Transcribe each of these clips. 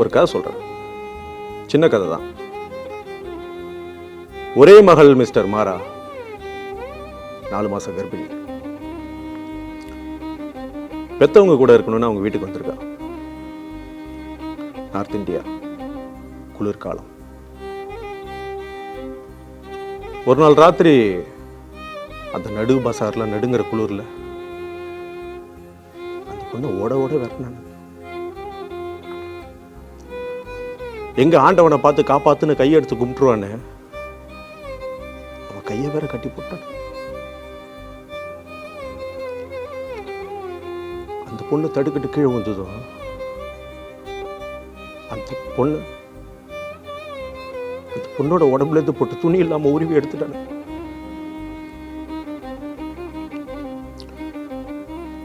ஒரு கதை சொல்கிறேன் சின்ன கதை தான். ஒரே மகள் மிஸ்டர் மாரா நாலு மாதம் கர்ப்பிணி. பெத்தவங்க கூட இருக்கணும்னு அவங்க வீட்டுக்கு வந்திருக்கா. நார்த் இந்தியா குளிர்காலம். ஒரு நாள் ராத்திரி அந்த நடு பசார்ல நடுங்கிற குளிர்ல அந்த பொண்ணு ஓட ஓட வரணும் எங்க ஆண்டவனை பார்த்து காப்பாத்துன்னு கையெடுத்து கும்பிட்டுருவானே? அவன் கையை வேற கட்டி போட்டான். அந்த பொண்ணு தடுக்கிட்டு கீழே வந்ததும் அந்த பொண்ணு அந்த பொண்ணோட உடம்புல இருந்து போட்டு துணி இல்லாம உருவி எடுத்துட்டானு.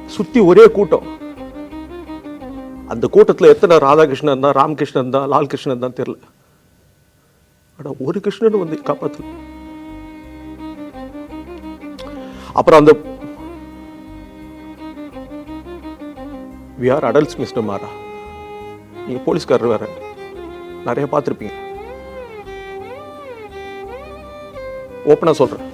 சுத்தி ஒரே கூட்டம். அந்த கூட்டத்தில் எத்தனை ராதாகிருஷ்ணன் தான் ராமகிருஷ்ணன் தான் லால்கிருஷ்ணன் தான் தெரியல. ஆனால் ஒரு கிருஷ்ணன் வந்து காப்பாற்று அப்புறம் அந்த we are adults mister Maara நீங்க போலீஸ்காரர் வேற. நிறைய பார்த்துருப்பீங்க. ஓப்பனா சொல்றேன்.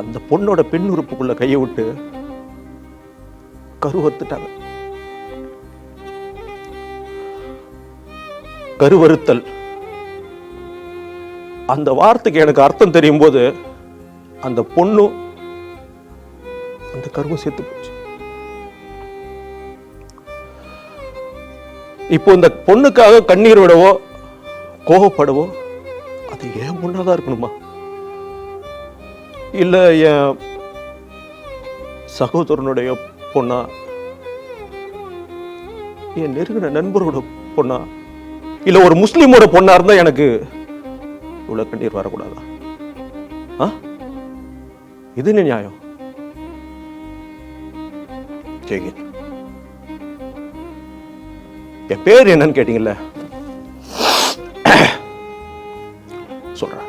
அந்த பொண்ணோட பெண் உறுப்புக்குள்ள கையை விட்டு கருவறுத்துட்டாங்க கருவறுத்தல் அந்த வார்த்தைக்கு எனக்கு அர்த்தம் தெரியும் போது அந்த பொண்ணும் அந்த கருவும் சேர்த்து போச்சு. இப்போ இந்த பொண்ணுக்காக கண்ணீர் விடவோ கோபப்படவோ அது ஏன் பொண்ணாதான் இருக்கணுமா? இல்ல என் சகோதரனுடைய பொண்ணா? என் நெருங்கின நண்பரோட பொண்ணா? இல்ல ஒரு முஸ்லீமோட பொண்ணா இருந்தா எனக்கு இவ்வளவு கண்ணீர் வரக்கூடாதா? ஆ? இது என்ன நியாயம்? ஜெயகின் என் பேர் என்னன்னு கேட்டீங்கல்ல? சொல்றேன்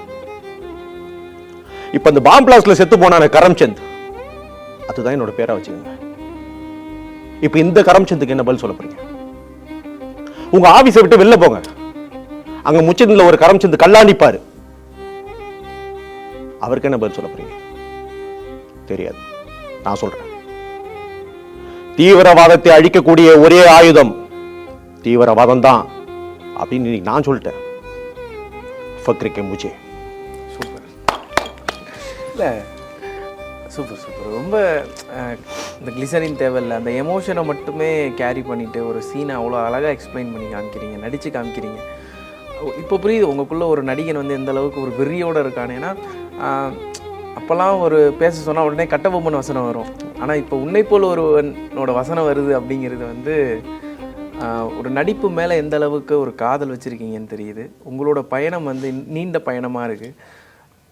இப்ப இந்த பாம்பிளாஸ்ல செத்து போனான கரம்சந்த். அதுதான் என்னோட பேரா வச்சுக்கோங்க. இப்ப இந்த கரம்சந்துக்கு என்ன பதில் சொல்ல போறீங்க? உங்க ஆபீஸை விட்டு வெளில போங்க. அங்க முச்சந்தில ஒரு கரம்சந்த் கல்லாண்டிப்பாரு. அவருக்கு என்ன பதில் சொல்ல போறீங்க? தெரியாது. நான் சொல்றேன். தீவிரவாதத்தை அழிக்கக்கூடிய ஒரே ஆயுதம் தீவிரவாதம் தான் அப்படின்னு நான் சொல்லிட்டேன். ஃபக்ரிக்கே முஜே சூப்பர். இல்லை சூப்பர் சூப்பர். ரொம்ப இந்த கிளிசரின் தேவையில்ல. அந்த எமோஷனை மட்டுமே கேரி பண்ணிவிட்டு ஒரு சீனை அவ்வளோ அழகாக எக்ஸ்பிளைன் பண்ணி காமிக்கிறீங்க நடித்து காமிக்கிறீங்க. இப்போ புரியுது உங்களுக்குள்ளே ஒரு நடிகன் வந்து எந்த அளவுக்கு ஒரு வெறியோடு இருக்கான். ஏன்னா அப்போல்லாம் ஒரு பேச சொன்னால் உடனே கட்டபொம்மன் வசனம் வரும். ஆனால் இப்போ உன்னை போல் ஒருவனோட வசனம் வருது அப்படிங்கிறது வந்து ஒரு நடிப்பு மேலே எந்த அளவுக்கு ஒரு காதல் வச்சுருக்கீங்கன்னு தெரியுது. உங்களோட பயணம் வந்து நீண்ட பயணமாக இருக்குது